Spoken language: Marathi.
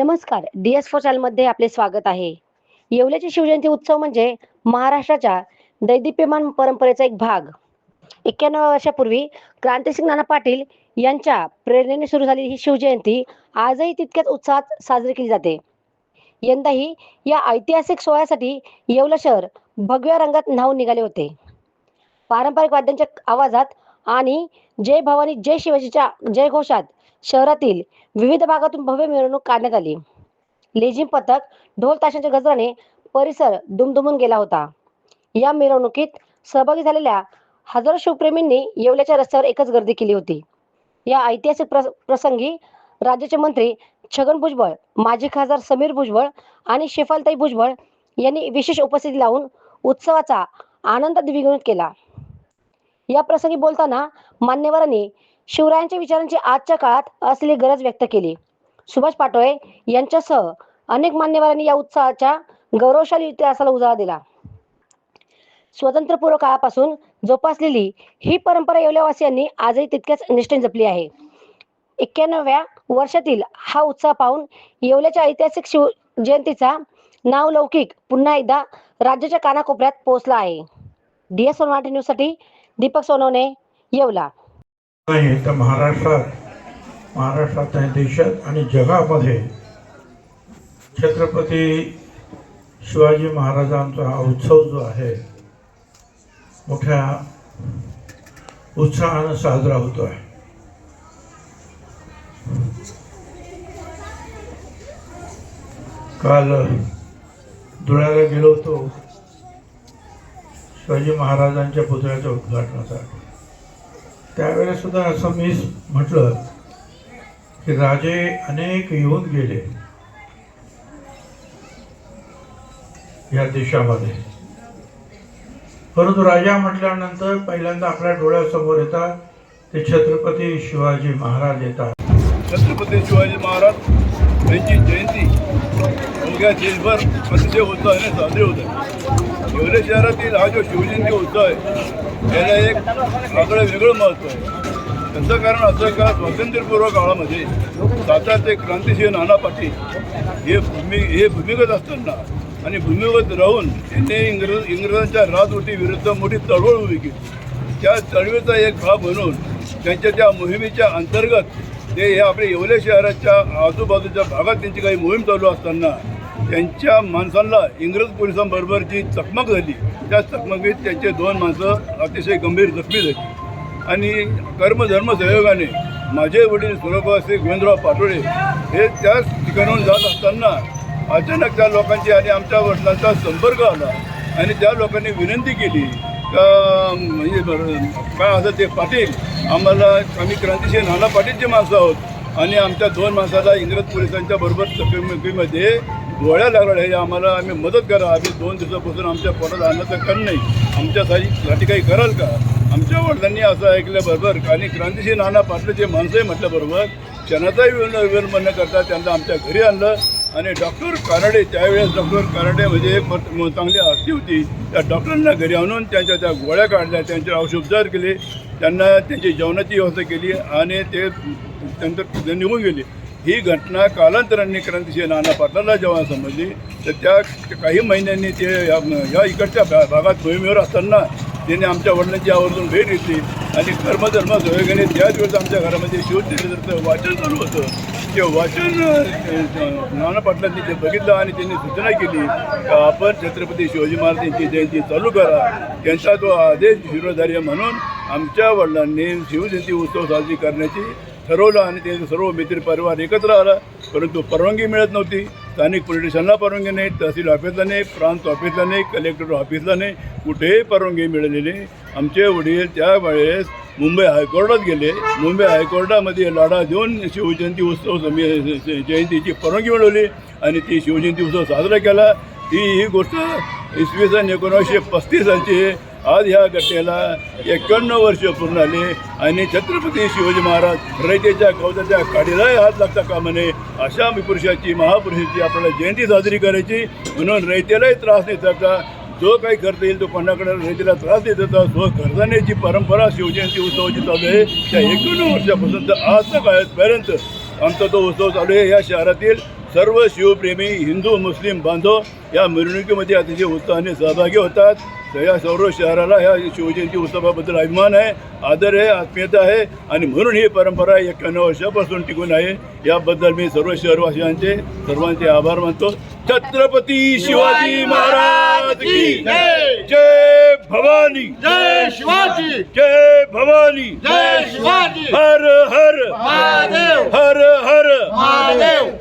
नमस्कार. डी एस फोर चॅनलमध्ये आपले स्वागत आहे. येवल्याचे शिवजयंती उत्सव म्हणजे महाराष्ट्राच्या दैदिप्यमान परंपरेचा एक भाग. एक्क्याण्णव वर्षापूर्वी क्रांतिसिंग नाना पाटील यांच्या प्रेरणेने सुरू झालेली ही शिवजयंती आजही तितक्याच उत्साहात साजरी केली जाते. यंदाही या ऐतिहासिक सोहळ्यासाठी येवला शहर भगव्या रंगात न्हावून निघाले होते. पारंपरिक वाद्यांच्या आवाजात आणि जय भवानी जय शिवाजीच्या जयघोषात शहरातील विविध भागातून भव्य मिरवणूक काढण्यात आली. लेझिम पथक ढोल ताशांच्या गजराने परिसर दुमदुमून गेला होता. या मिरवणुकीत सहभागी झालेल्या हजारो शिवप्रेमींनी येवल्याच्या रस्त्यावर एकच गर्दी केली होती. या ऐतिहासिक प्रस प्रसंगी राज्याचे मंत्री छगन भुजबळ माजी खासदार समीर भुजबळ आणि शेफालताई भुजबळ यांनी विशेष उपस्थिती लावून उत्सवाचा आनंद द्विगुणित केला. या प्रसंगी बोलताना मान्यवरांनी शिवरायांच्या विचारांची आजच्या काळात असलेली गरज व्यक्त केली. सुभाष पाटोळे यांच्यासह अनेक मान्यवरांनी या उत्साहाच्या गौरवशाली इतिहासाला उजाळा दिला. स्वतंत्रपूर्व काळापासून जोपासलेली ही परंपरा येवल्यावासियांनी आजही तितक्याच निष्ठेने जपली आहे. एक्क्याण्णव्या वर्षातील हा उत्साह पाहून येवल्याच्या ऐतिहासिक शिव जयंतीचा नावलौकिक पुन्हा एकदा राज्याच्या कानाकोपऱ्यात पोहोचला आहे. डी एस मराठी न्यूजसाठी दीपक सोनवणे येवला. नाही तर महाराष्ट्रात महाराष्ट्रात नाही देशात आणि जगामध्ये छत्रपती शिवाजी महाराजांचा हा उत्सव जो आहे मोठ्या उत्साहानं साजरा होतो आहे. काल धुळ्याला गेलो होतो. शिवाजी महाराजांच्या पुतळ्याच्या उद्घाटनासाठी त्यावेळेस सुद्धा असं मी म्हटलं की राजे अनेक येऊन गेले या देशामध्ये. परंतु राजा म्हटल्यानंतर पहिल्यांदा आपल्या डोळ्यासमोर येतात ते छत्रपती शिवाजी महाराज येतात. छत्रपती शिवाजी महाराज यांची जयंती अवघ्या देशभर अतिशय उत्साहाने साजरी होत. आहे येवले शहरातील हा जो शिवजयंती उत्सव आहे याला एक आगळं वेगळं महत्त्व आहे. त्याचं कारण असं का स्वातंत्र्यपूर्व काळामध्ये सातारचे क्रांतिसिंह नाना पाटील हे भूमी हे भूमिगत असताना आणि भूमिगत राहून त्यांनी इंग्रज इंग्रजांच्या राजवटी विरुद्ध मोठी चळवळ उभी केली. त्या चळवळीचा एक भाग म्हणून त्यांच्या त्या मोहिमेच्या अंतर्गत ते हे आपल्या येवले शहराच्या आजूबाजूच्या भागात त्यांची काही मोहीम चालू असताना त्यांच्या माणसांना इंग्रज पोलिसांबरोबर जी चकमक झाली. त्या चकमकीत त्यांचे दोन माणसं अतिशय गंभीर जखमी झाली. आणि कर्मधर्म संयोगाने माझे वडील सुरगवासी गोविंदराव पाटोळे हे त्याच ठिकाणाहून जात असताना अचानक त्या लोकांची आणि आमच्या वडिलांचा संपर्क आला आणि त्या लोकांनी विनंती केली का म्हणजे काय असं ते पाटील आम्हाला आम्ही क्रांतिसिंह नाना पाटीलचे माणसं आहोत आणि आमच्या दोन माणसाला इंग्रज पोलिसांच्या बरोबर चकमकीमध्ये गोळ्या लागल्या हे आम्हाला आम्ही मदत करा. आम्ही दोन दिवसापासून आमच्या पोटात अन्नाचं कण नाही. आमच्यासाठी साठी काही कराल का? आमच्या वडिलांनी असं ऐकल्याबरोबर आणि क्रांतीशी नाना पाटलाचे माणसंही म्हटल्याबरोबर क्षणाचाही विलंब विलंब न करता त्यांना आमच्या घरी आणलं. आणि डॉक्टर कानडे त्यावेळेस डॉक्टर कानडे म्हणजे एक चांगली हस्ती होती. त्या डॉक्टरांना घरी आणून त्यांच्या त्या गोळ्या काढल्या. त्यांचे औषधोपचार केले. त्यांना त्यांची जेवणाची व्यवस्था केली. आणि ते त्यांचं निघून गेले. ही घटना कालांतराने क्रांतीशी नाना पाटलाला जेव्हा समजली तर त्या काही महिन्यांनी ते या या इकडच्या भा- भागात मोहिमेवर असताना त्यांनी आमच्या वडिलांची आवर्जून भेट घेतली. आणि कर्मधर्म सहयोगाने त्याच वेळेस आमच्या घरामध्ये शिवचरित्राचं वाचन चालू होतं. ते वाचन नाना पाटलांनी ते बघितलं आणि त्यांनी सूचना केली की आपण छत्रपती शिवाजी महाराज यांची जयंती चालू करा. त्यांचा तो आदेश शिरोधार्य म्हणून आमच्या वडिलांनी शिवजयंती उत्सव साजरी करण्याची ठरवलं आणि त्यांचे सर्व मित्र परिवार एकत्र आला. परंतु परवानगी मिळत नव्हती. स्थानिक पोलिटिशनला परवानगी नाही तहसील ऑफिसला नाही प्रांत ऑफिसला नाही कलेक्टर ऑफिसला नाही कुठेही परवानगी मिळालेली नाही. आमचे वडील त्यावेळेस मुंबई हायकोर्टात गेले. मुंबई हायकोर्टामध्ये लढा देऊन शिवजयंती उत्सव समी जयंतीची परवानगी मिळवली आणि ती शिवजयंती उत्सव साजरा केला. ती ही गोष्ट इसवी सन एकोणीसशे पस्तीस सालची आहे. आज ह्या घटनेला एक्क्याण्णव वर्ष पूर्ण आले आणि छत्रपती शिवाजी महाराज रयतेच्या कवचाच्या काडीलाही हात लागता कामा नये अशा पुरुषाची महापुरुषाची आपल्याला जयंती साजरी करायची. म्हणून रयतेलाही त्रास नाही त्याचा जो काही करता येईल तो कोणाकडे रयतेला त्रास देत होता. तो करतानाची परंपरा शिवजयंती उत्सवाची चालू आहे. त्या एक्क्याण्णव वर्षापासून तर आजच्या काळापर्यंत आमचा तो उत्सव चालू आहे. या शहरातील सर्व शिवप्रेमी हिंदू मुस्लिम बांधव या मिरवणुकीमध्ये अतिशय उत्साहाने सहभागी होतात. तर या सर्व शहराला ह्या शिवजयंती उत्सवाबद्दल अभिमान आहे आदर आहे आत्मीयता आहे आणि म्हणून ही परंपरा एक्क्याण्णव वर्षापासून टिकून आहे. याबद्दल मी सर्व शहरवासियांचे सर्वांचे आभार मानतो. छत्रपती शिवाजी महाराज की जय भवानी. जय शिवाजी. जय भवानी. जय शिवाजी. हर हर. महादेव. हर हर. महादेव.